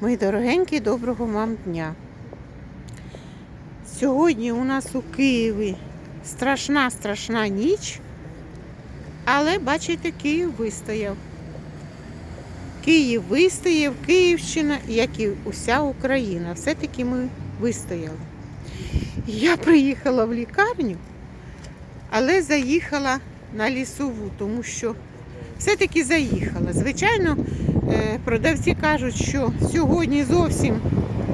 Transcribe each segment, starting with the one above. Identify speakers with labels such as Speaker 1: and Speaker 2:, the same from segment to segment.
Speaker 1: Мої дорогенькі, доброго вам дня. Сьогодні у нас у Києві страшна, страшна ніч, але бачите, Київ вистояв. Київ вистояв, Київщина, як і уся Україна. Все-таки ми вистояли. Я приїхала в лікарню, але заїхала на лісову, тому що все-таки заїхала. Звичайно, продавці кажуть, що сьогодні зовсім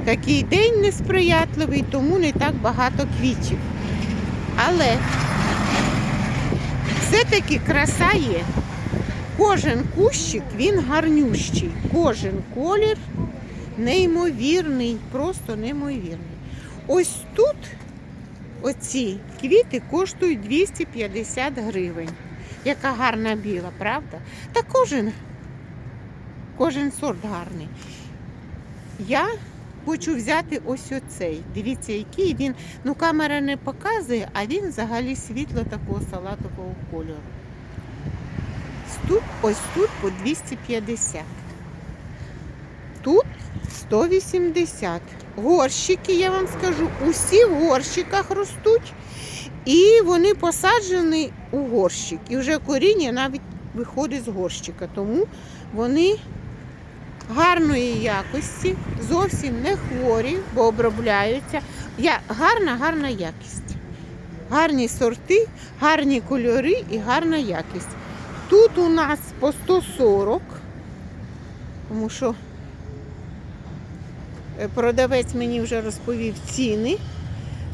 Speaker 1: такий день несприятливий, тому не так багато квітів. Але все-таки краса є. Кожен кущик він гарнющий, кожен колір неймовірний, просто неймовірний. Ось тут оці квіти коштують 250 гривень. Яка гарна біла, правда? Та кожен, кожен сорт гарний. Я хочу взяти ось оцей. Дивіться, який він. Ну, камера не показує, а він взагалі світло такого салатового кольору. Тут, ось тут по 250. Тут 180. Горщики, я вам скажу, усі в горщиках ростуть. І вони посаджені у горщик. І вже коріння навіть виходить з горщика. Тому вони гарної якості, зовсім не хворі, бо обробляються. Я, гарна, гарна якість. Гарні сорти, гарні кольори і гарна якість. Тут у нас по 140, тому що е, продавець мені вже розповів ціни.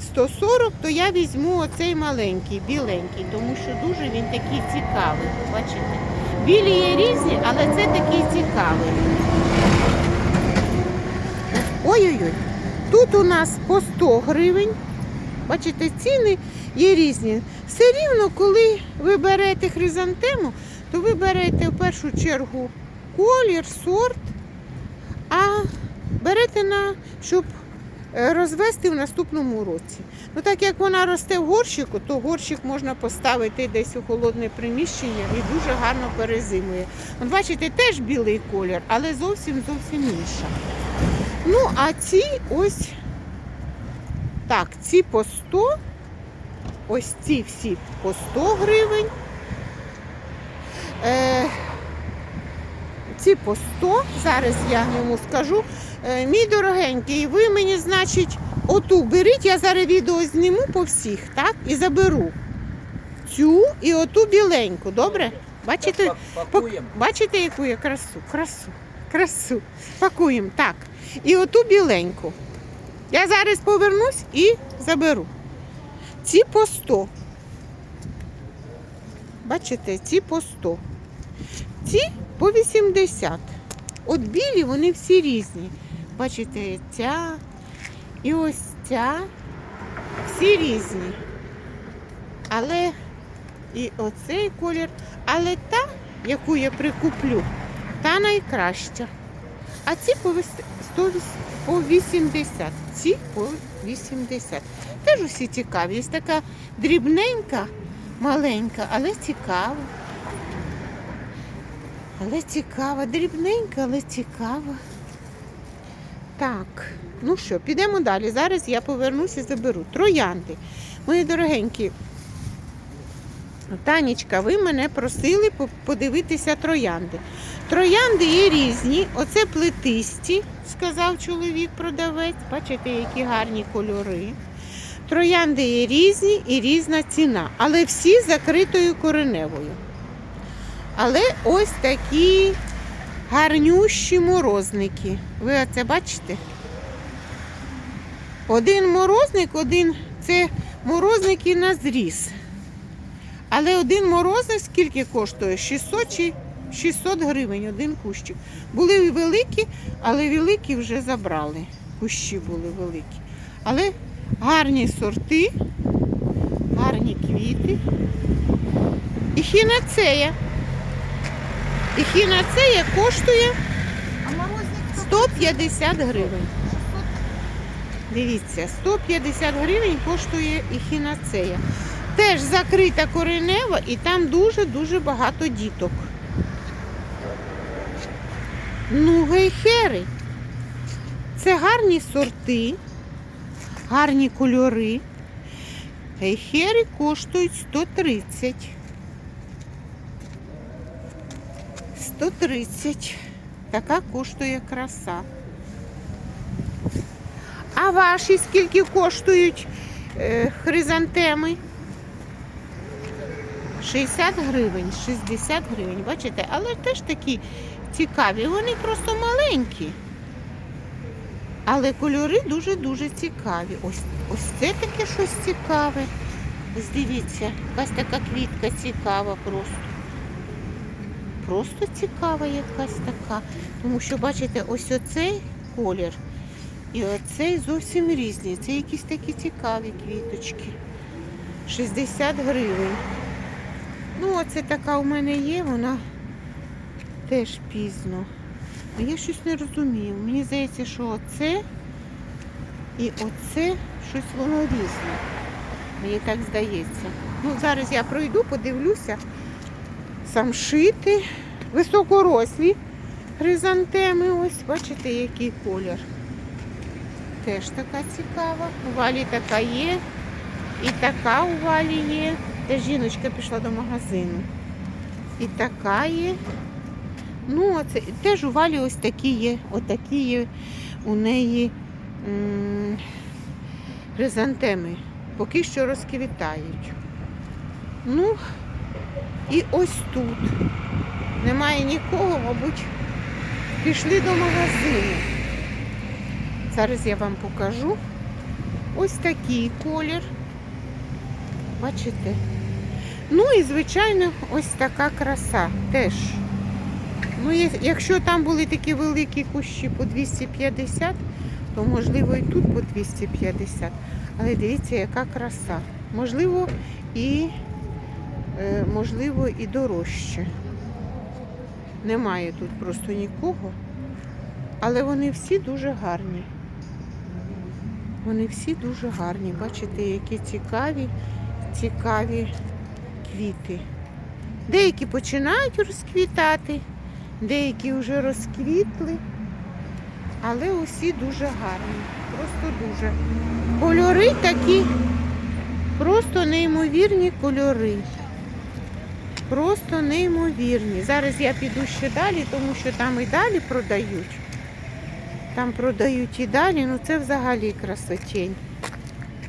Speaker 1: 140, то я візьму оцей маленький, біленький, тому що дуже він такий цікавий. Бачите? Білі є різні, але це такий цікавий. Ой-ой-ой. Тут у нас по 100 гривень. Бачите, ціни є різні. Все рівно, коли ви берете хризантему, то ви берете в першу чергу колір, сорт, а берете на, щоб розвести в наступному році. Ну так як вона росте в горщику, то горщик можна поставити десь у холодне приміщення і дуже гарно перезимує. От бачите, теж білий колір, але зовсім зовсім інша. Ну, а ці ось так, ці по 100, ось ці всі по 100 гривень. Е, ці по 100, зараз я йому скажу. Е, мій дорогенький, ви мені, значить, оту беріть, я зараз відео зніму по всіх, так? І заберу цю і оту біленьку, добре? Бачите?
Speaker 2: Пак-
Speaker 1: Пак-
Speaker 2: Пакуємо.
Speaker 1: Бачите, яку я красу? Красу. Красу. Пакуємо. Так. І оту біленьку. Я зараз повернусь і заберу. Ці по 100. Бачите, ці по 100. Ці по 80. От білі вони всі різні. Бачите, ця і ось ця. Всі різні. Але і оцей колір. Але та, яку я прикуплю, та найкраща. А ці по вис- 100 по 80. Ці по 80. Теж усі цікаві. Є така дрібненька, маленька, але цікава. Але цікава, дрібненька, але цікава. Так, ну що, підемо далі. Зараз я повернуся і заберу. Троянди. Мої дорогенькі, Танечка, ви мене просили подивитися троянди. Троянди є різні. Оце плетисті, сказав чоловік-продавець. Бачите, які гарні кольори. Троянди є різні і різна ціна, але всі закритою кореневою. Але ось такі гарнющі морозники. Ви оце бачите? Один морозник, один це морозники на зріз. Але один морозник скільки коштує? 600 чи 600 гривень один кущик. Були великі, але великі вже забрали. Кущі були великі. Але гарні сорти, гарні квіти. І хінацея. І хінацея коштує
Speaker 3: А морозник
Speaker 1: 150 гривень. Дивіться, 150 гривень коштує і хінацея. Теж закрита коренева і там дуже-дуже багато діток. Ну, гейхери. це гарні сорти, гарні кольори. Гейхери коштують 130. 130. Така коштує краса. А ваші скільки коштують е, хризантеми? 60 гривень, 60 гривень, бачите, але теж такі цікаві. Вони просто маленькі. Але кольори дуже-дуже цікаві. Ось, ось це таке щось цікаве. Ось дивіться, якась така квітка цікава просто. Просто цікава якась така. Тому що, бачите, ось оцей колір і оцей зовсім різні. Це якісь такі цікаві квіточки. 60 гривень. Ну, оце така у мене є, вона теж пізно. А я щось не розумію. Мені здається, що оце і оце щось воно різне. Мені так здається. Ну, зараз я пройду, подивлюся. Самшити, високорослі хризантеми. Ось, бачите, який колір. Теж така цікава. У валі така є. І така у валі є. Та жіночка пішла до магазину. І така є. Ну, оце теж у валі ось такі є. Отакі є у неї м, хризантеми. Поки що розквітають. Ну, і ось тут. Немає нікого, мабуть, пішли до магазину. Зараз я вам покажу. Ось такий колір. Бачите? Ну і, звичайно, ось така краса теж. Ну, якщо там були такі великі кущі по 250, то можливо і тут по 250. Але дивіться, яка краса. Можливо, і можливо і дорожче. Немає тут просто нікого. Але вони всі дуже гарні. Вони всі дуже гарні. Бачите, які цікаві, цікаві квіти. Деякі починають розквітати, деякі вже розквітли, але усі дуже гарні. Просто дуже. Кольори такі, просто неймовірні кольори. Просто неймовірні. Зараз я піду ще далі, тому що там і далі продають. Там продають і далі, ну це взагалі красотень.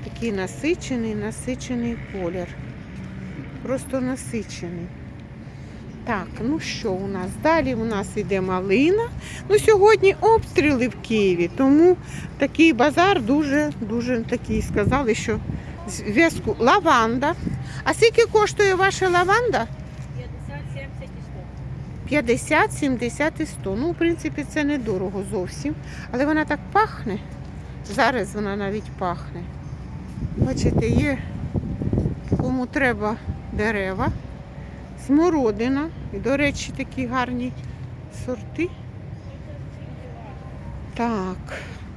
Speaker 1: Такий насичений, насичений колір. Просто насичений. Так, ну що у нас? Далі у нас іде малина. Ну, сьогодні обстріли в Києві, тому такий базар дуже, дуже такий сказали, що зв'язку. Лаванда. А скільки коштує ваша лаванда?
Speaker 2: 50, 70 і 100.
Speaker 1: 50, 70 і 100. Ну, в принципі, це недорого зовсім. Але вона так пахне. Зараз вона навіть пахне. Бачите, є кому треба дерева, смородина. І, до речі, такі гарні сорти. Так.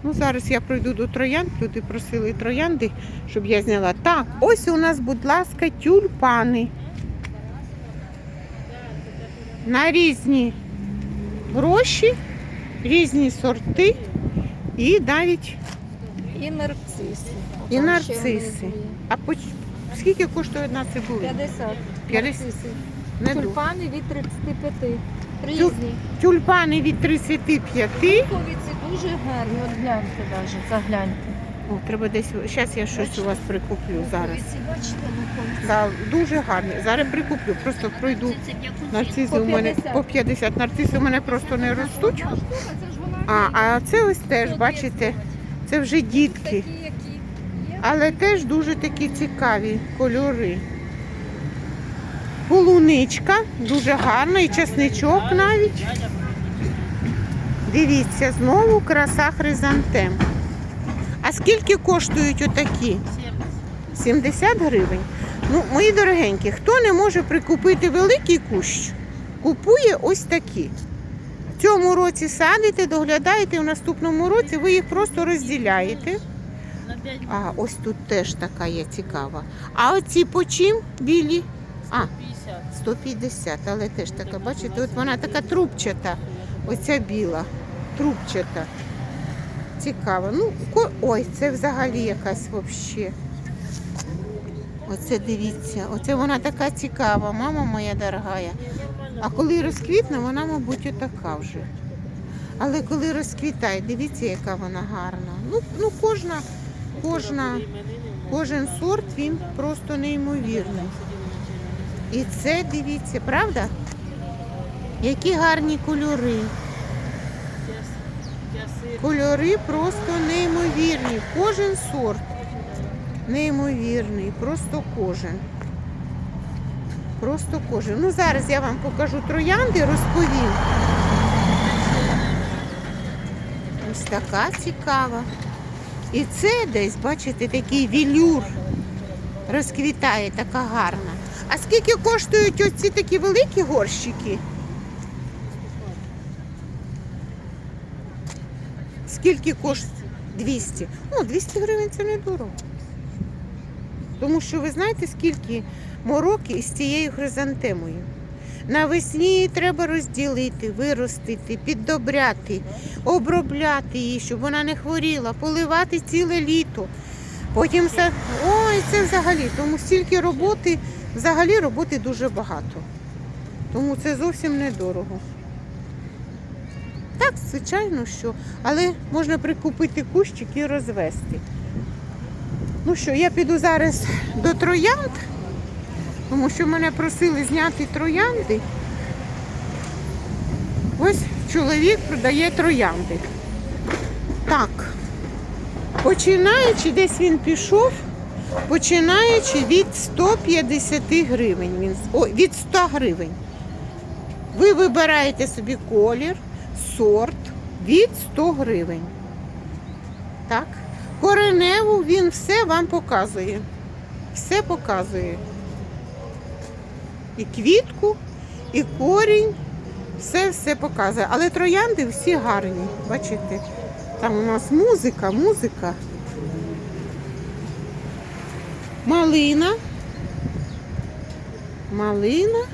Speaker 1: Ну, зараз я пройду до троянд. Люди просили троянди, щоб я зняла. Так, ось у нас, будь ласка, тюльпани. На різні гроші, різні сорти і навіть
Speaker 2: І нарциси.
Speaker 1: І нарциси. а по скільки коштує одна цибуля?
Speaker 2: 50.
Speaker 1: 50.
Speaker 2: нарциси. Тюльпани від 35. Різні.
Speaker 1: Тюльпани від 35.
Speaker 2: Луковиці дуже гарні. От гляньте навіть, загляньте.
Speaker 1: О, треба десь. Зараз я щось у вас прикуплю зараз. Да, дуже гарні. Зараз прикуплю. Просто пройду. Нарциси
Speaker 2: По
Speaker 1: у мене
Speaker 2: 50.
Speaker 1: по 50. Нарциси у мене просто не ростуть. А, а це ось теж, бачите, це вже дітки. Але теж дуже такі цікаві кольори. Полуничка дуже гарна і чесничок навіть. Дивіться, знову краса хризантем. А скільки коштують отакі? 70 гривень. Ну, мої дорогенькі, хто не може прикупити великий кущ, купує ось такі. В цьому році садите, доглядаєте, в наступному році ви їх просто розділяєте. А, ось тут теж така є цікава. А оці по чим білі? А, 150, але теж така, бачите, от вона така трубчата. Оця біла, трубчата. Цікава. Ну, ой, це взагалі якась взагалі. Оце дивіться, оце вона така цікава, мама моя дорогая. А коли розквітне, вона, мабуть, отака вже. Але коли розквітає, дивіться, яка вона гарна. Ну, ну кожна, кожна, кожен сорт він просто неймовірний. І це дивіться, правда? Які гарні кольори. Кольори просто неймовірні. Кожен сорт неймовірний, просто кожен. Просто кожен. Ну зараз я вам покажу троянди, розповім. Ось така цікава. І це десь, бачите, такий вілюр розквітає, така гарна. А скільки коштують оці такі великі горщики? Скільки коштує? 200. Ну, 200 гривень це недорого. Тому що ви знаєте, скільки мороки із цією хризантемою. Навесні її треба розділити, виростити, піддобряти, обробляти її, щоб вона не хворіла, поливати ціле літо. Потім все. Ой, це взагалі. Тому стільки роботи, взагалі роботи дуже багато. Тому це зовсім недорого. Так, звичайно, що. Але можна прикупити кущик і розвести. Ну що, я піду зараз до троянд, тому що мене просили зняти троянди. Ось чоловік продає троянди. Так, починаючи, десь він пішов, починаючи від 150 гривень. Він, о, від 100 гривень. Ви вибираєте собі колір, сорт від 100 гривень. Так. Кореневу він все вам показує. Все показує. І квітку, і корінь, все все показує. Але троянди всі гарні. Бачите? Там у нас музика, музика. Малина. Малина.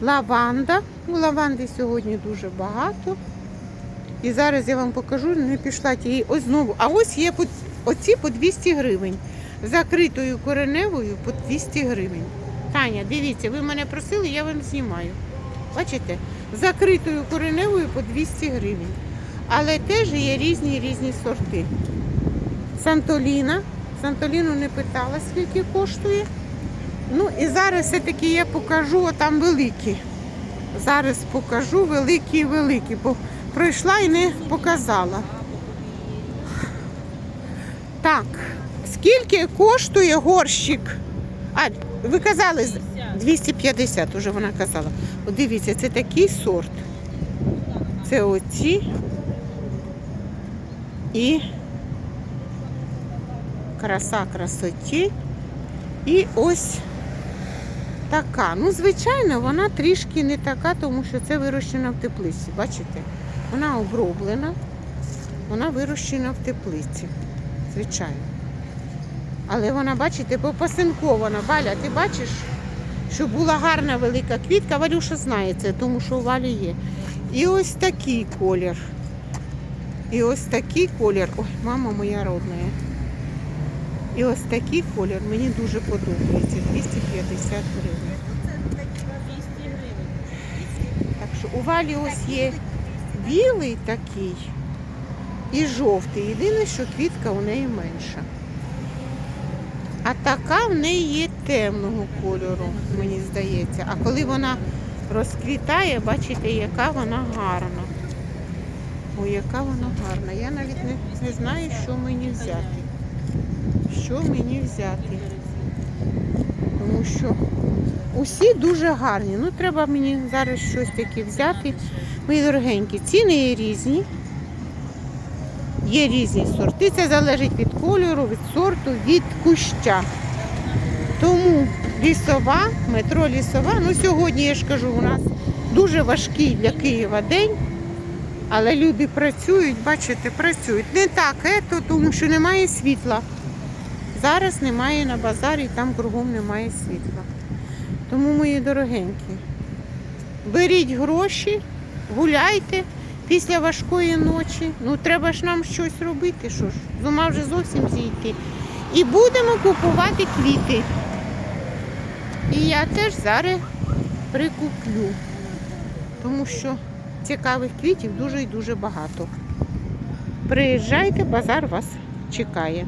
Speaker 1: Лаванда. У лаванди сьогодні дуже багато. І зараз я вам покажу, не пішла тієї. Ось знову. А ось є по- оці по 200 гривень. Закритою кореневою по 200 гривень. Таня, дивіться, ви мене просили, я вам знімаю. Бачите? Закритою кореневою по 200 гривень. Але теж є різні різні сорти. Сантоліна. Сантоліну не питала, скільки коштує. Ну і зараз все-таки я покажу там великі. Зараз покажу великі і великі, бо пройшла і не показала. Так, скільки коштує горщик? А, ви казали 250, уже вона казала. От дивіться, це такий сорт. Це оці і краса красоті. І ось така. Ну, звичайно, вона трішки не така, тому що це вирощена в теплиці. Бачите? Вона оброблена, вона вирощена в теплиці. Звичайно. Але вона, бачите, попасинкована. Валя, ти бачиш, що була гарна велика квітка. Валюша знає це, тому що у Валі є. І ось такий колір. І ось такий колір. Ой, мама моя родна. І ось такий колір мені дуже подобається. 250 гривень. Так що у Валі ось є білий такий і жовтий. Єдине, що квітка у неї менша. А така в неї є темного кольору, мені здається. А коли вона розквітає, бачите, яка вона гарна. Ой, яка вона гарна. Я навіть не, не знаю, що мені взяти. Що мені взяти? Тому що усі дуже гарні. Ну, треба мені зараз щось таке взяти. Мої дорогенькі, ціни є різні. Є різні сорти. Це залежить від кольору, від сорту, від куща. Тому лісова, метро лісова. Ну, сьогодні, я ж кажу, у нас дуже важкий для Києва день. Але люди працюють, бачите, працюють. Не так, ето, тому що немає світла. Зараз немає на базарі, там кругом немає світла. Тому, мої дорогенькі, беріть гроші, гуляйте після важкої ночі. Ну, треба ж нам щось робити. Що ж, з ума вже зовсім зійти. І будемо купувати квіти. І я теж зараз прикуплю, тому що цікавих квітів дуже і дуже багато. Приїжджайте, базар вас чекає.